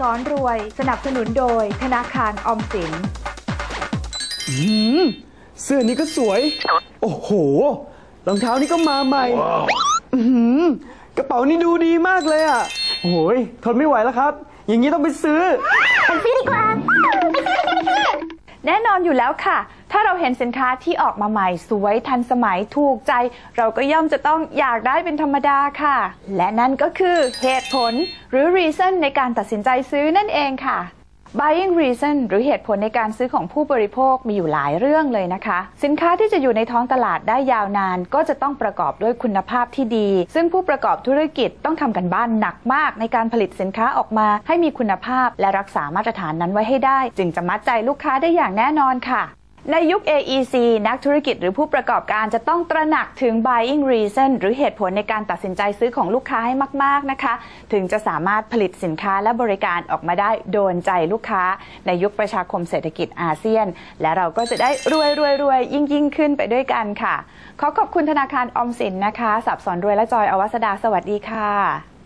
สอนรวย สนับสนุนโดยธนาคารออมสิน อืมเสื้อนี้ก็สวย โอ้โห รองเท้านี้ก็มาใหม่ อื้อหือกระเป๋านี่ดูดีมากเลยอะโอ้ยทนไม่ไหวแล้วครับ อย่างนี้ต้องไปซื้อแน่นอนอยู่แล้วค่ะ ถ้าเราเห็นสินค้าที่ออกมาใหม่สวยทันสมัยถูกใจ เราก็ย่อมจะต้องอยากได้เป็นธรรมดาค่ะ และนั่นก็คือเหตุผลหรือ reason ในการตัดสินใจซื้อนั่นเองค่ะ buying reason หรือเหตุผลในการซื้อของผู้บริโภคมีอยู่หลายเรื่องเลยนะคะ สินค้าที่จะอยู่ในท้องตลาดได้ยาวนาน ก็จะต้องประกอบด้วยคุณภาพที่ดี ซึ่งผู้ประกอบธุรกิจต้องทำกันบ้านหนักมาก ในการผลิตสินค้าออกมา ให้มีคุณภาพและรักษามาตรฐานนั้นไว้ให้ได้ จึงจะมัดใจลูกค้าได้อย่างแน่นอนค่ะ ในยุค AEC นักธุรกิจหรือผู้ประกอบการจะต้องตระหนักถึง buying reason หรือเหตุผลในการตัดสินใจซื้อของลูกค้าให้มาก ๆ นะคะ ถึงจะสามารถผลิตสินค้าและบริการออกมาได้โดนใจลูกค้า ในยุคประชาคมเศรษฐกิจอาเซียน และเราก็จะได้รวยรวยรวยยิ่งยิ่งขึ้นไปด้วยกันค่ะ ขอขอบคุณธนาคารออมสินนะคะ สับสอนรวยและจอยอวัสดาสวัสดีค่ะ